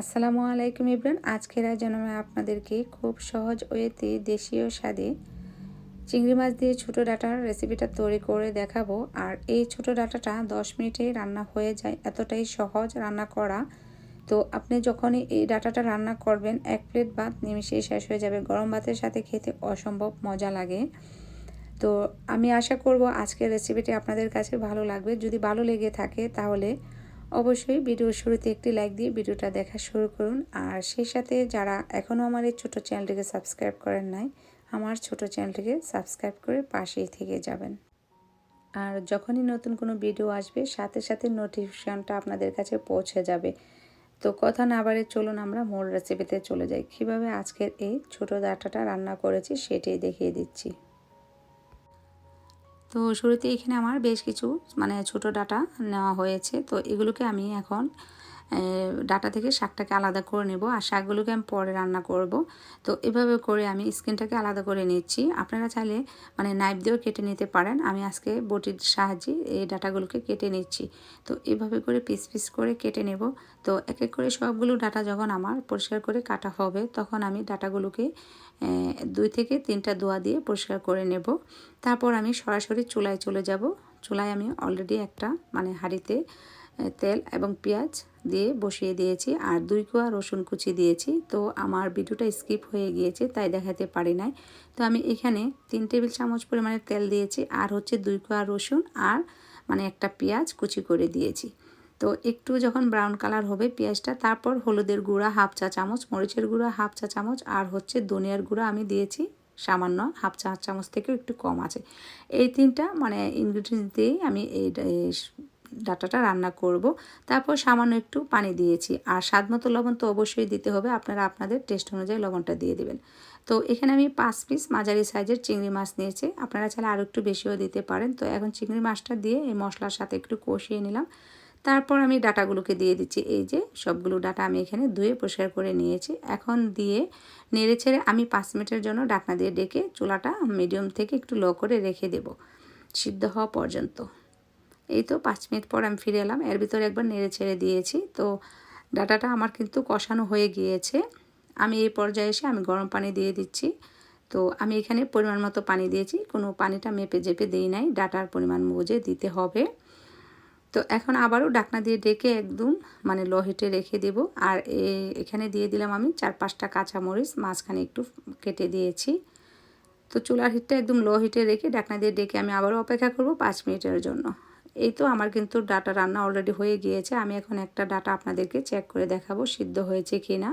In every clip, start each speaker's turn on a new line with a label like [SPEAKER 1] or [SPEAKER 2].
[SPEAKER 1] আসসালামু আলাইকুম ইব্রান। আজকের আয়োজন আমি আপনাদেরকে খুব সহজ ওয়েতে দেশীয় স্বাদে চিংড়ি মাছ দিয়ে ছোটো ডাটার রেসিপিটা তৈরি করে দেখাবো। আর এই ছোটো ডাটাটা দশ মিনিটে রান্না হয়ে যায়, এতটাই সহজ রান্না করা। তো আপনি যখনই এই ডাটাটা রান্না করবেন, এক প্লেট ভাত নিমিশেই শেষ হয়ে যাবে। গরম ভাতের সাথে খেতে অসম্ভব মজা লাগে। তো আমি আশা করব আজকের রেসিপিটি আপনাদের কাছে ভালো লাগবে। যদি ভালো লেগে থাকে তাহলে অবশ্যই ভিডিওর শুরুতে একটি লাইক দিয়ে ভিডিওটা দেখা শুরু করুন। আর সেই সাথে যারা এখনও আমার এই ছোটো চ্যানেলটিকে সাবস্ক্রাইব করেন নাই, আমার ছোট চ্যানেলটিকে সাবস্ক্রাইব করে পাশেই থেকে যাবেন। আর যখনই নতুন কোনো ভিডিও আসবে, সাথে সাথে নোটিফিকেশানটা আপনাদের কাছে পৌঁছে যাবে। তো কথা না বাড়ে চলুন আমরা মূল রেসিপিতে চলে যাই। কীভাবে আজকের এই ছোটো ডাটাটা রান্না করেছি সেটাই দেখিয়ে দিচ্ছি। তো শুরুতে এখানে আমার বেশ কিছু মানে ছোট ডাটা নেওয়া হয়েছে। তো এগুলোকে আমি এখন ডাটা থেকে শাকটাকে আলাদা করে নেব আর শাকগুলোকে আমি পরে রান্না করব। তো এভাবে করে আমি স্কিনটাকে আলাদা করে নিচ্ছি। আপনারা চাইলে মানে নাইফ দিয়েও কেটে নিতে পারেন। আমি আজকে বটির সাহায্যে এই ডাটাগুলোকে কেটে নিচ্ছি। তো এভাবে করে পিস পিস করে কেটে নেব। তো এক এক করে সবগুলো ডাটা যখন আমার পরিষ্কার করে কাটা হবে, তখন আমি ডাটাগুলোকে দুই থেকে তিনটা দোয়া দিয়ে পরিষ্কার করে নেব। তারপর আমি সরাসরি চুলায় চলে যাব। চুলায় আমি অলরেডি একটা মানে হাঁড়িতে তেল এবং পেঁয়াজ দিয়ে বসিয়ে দিয়েছি। আর দুই কোয়া রসুন কুচি দিয়েছি। তো আমার ভিডিওটা স্কিপ হয়ে গিয়েছে, তাই দেখাতে পারি নাই। তো আমি এখানে তিন টেবিল চামচ পরিমাণে তেল দিয়েছি। আর হচ্ছে দুই কোয়া রসুন আর মানে একটা পেঁয়াজ কুচি করে দিয়েছি। তো একটু যখন ব্রাউন কালার হবে পেঁয়াজটা, তারপর হলুদের গুঁড়া হাফ চা চামচ, মরিচের গুঁড়া হাফ চা চামচ, আর হচ্ছে ধনিয়ার গুঁড়া আমি দিয়েছি সামান্য হাফ চা চামচ থেকেও একটু কম আছে। এই তিনটা মানে ইনগ্রিডিয়েন্টস দিয়েই আমি এই ডাটাটা রান্না করব। তারপর সামান্য একটু পানি দিয়েছি। আর স্বাদ মতো লবণ তো অবশ্যই দিতে হবে। আপনারা আপনাদের টেস্ট অনুযায়ী লবণটা দিয়ে দেবেন। তো এখানে আমি পাঁচ পিস মাঝারি সাইজের চিংড়ি মাছ নিয়েছি। আপনারা চাইলে আরও একটু বেশিও দিতে পারেন। তো এখন চিংড়ি মাছটা দিয়ে এই মশলার সাথে একটু কষিয়ে নিলাম। তারপর আমি ডাটাগুলোকে দিয়ে দিচ্ছি। এই যে সবগুলো ডাটা আমি এখানে ধুয়ে পরিষ্কার করে নিয়েছি। এখন দিয়ে নেড়ে ছেড়ে আমি পাঁচ মিনিটের জন্য ডাকনা দিয়ে ডেকে চুলাটা মিডিয়াম থেকে একটু লো করে রেখে দেব। সিদ্ধ হওয়া পর্যন্ত। এই তো পাঁচ মিনিট পর আমি ফিরে এলাম। এর ভিতরে একবার নেড়ে ছেড়ে দিয়েছি। তো ডাটাটা আমার কিন্তু কষানো হয়ে গিয়েছে। আমি এই পর্যায়ে এসে আমি গরম পানি দিয়ে দিচ্ছি। তো আমি এখানে পরিমাণ মতো পানি দিয়েছি। কোনো পানিটা মেপে জেপে দিই নাই। ডাটার পরিমাণ বুঝে দিতে হবে। তো এখন আবারও ডাকনা দিয়ে ডেকে একদম মানে লো হিটে রেখে দেব। আর এখানে দিয়ে দিলাম আমি চার পাঁচটা কাঁচামরিচ। মাঝখানে একটু কেটে দিয়েছি। তো চুলার হিটটা একদম লো হিটে রেখে ডাকনা দিয়ে ডেকে আমি আবারও অপেক্ষা করব পাঁচ মিনিটের জন্য। এই তো আমার কিন্তু ডাটা রান্না অলরেডি হয়ে গিয়েছে। আমি এখন একটা ডাটা আপনাদেরকে চেক করে দেখাবো সিদ্ধ হয়েছে কি না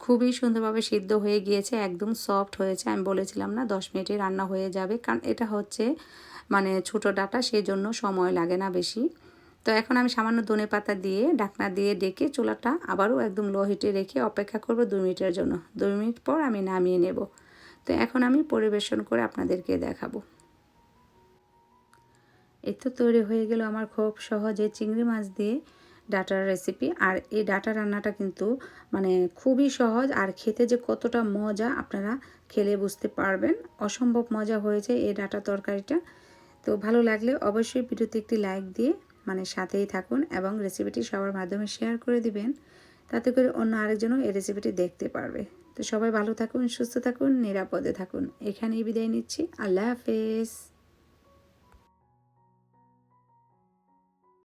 [SPEAKER 1] খুবই সুন্দরভাবে সিদ্ধ হয়ে গিয়েছে, একদম সফট হয়েছে। আমি বলেছিলাম না, দশ মিনিটে রান্না হয়ে যাবে। কারণ এটা হচ্ছে মানে ছোটো ডাটা সেই জন্য সময় লাগে না বেশি। তো এখন আমি সামান্য ধনে পাতা দিয়ে ডাকনা দিয়ে ডেকে চুলাটা আবারও একদম লো হিটে রেখে অপেক্ষা করব দু মিনিটের জন্য। দু মিনিট পর আমি নামিয়ে নেব। তো এখন আমি পরিবেশন করে আপনাদেরকে দেখাবো। এই তো তৈরি হয়ে গেল আমার খুব সহজে চিংড়ি মাছ দিয়ে ডাটার রেসিপি আর এই ডাটা রান্নাটা কিন্তু মানে খুবই সহজ আর খেতে যে কতটা মজা আপনারা খেলে বুঝতে পারবেন। অসম্ভব মজা হয়েছে এই ডাটা তরকারিটা। তো ভালো লাগলে অবশ্যই ভিডিওতে একটি লাইক দিয়ে মানে সাথেই থাকুন এবং রেসিপিটি সবার মাধ্যমে শেয়ার করে দিবেন। তাতে করে অন্য আরেকজনও এই রেসিপিটি দেখতে পারবে। তো সবাই ভালো থাকুন, সুস্থ থাকুন, নিরাপদে থাকুন। এখানেই বিদায় নিচ্ছি। আল্লাহ হাফেজ।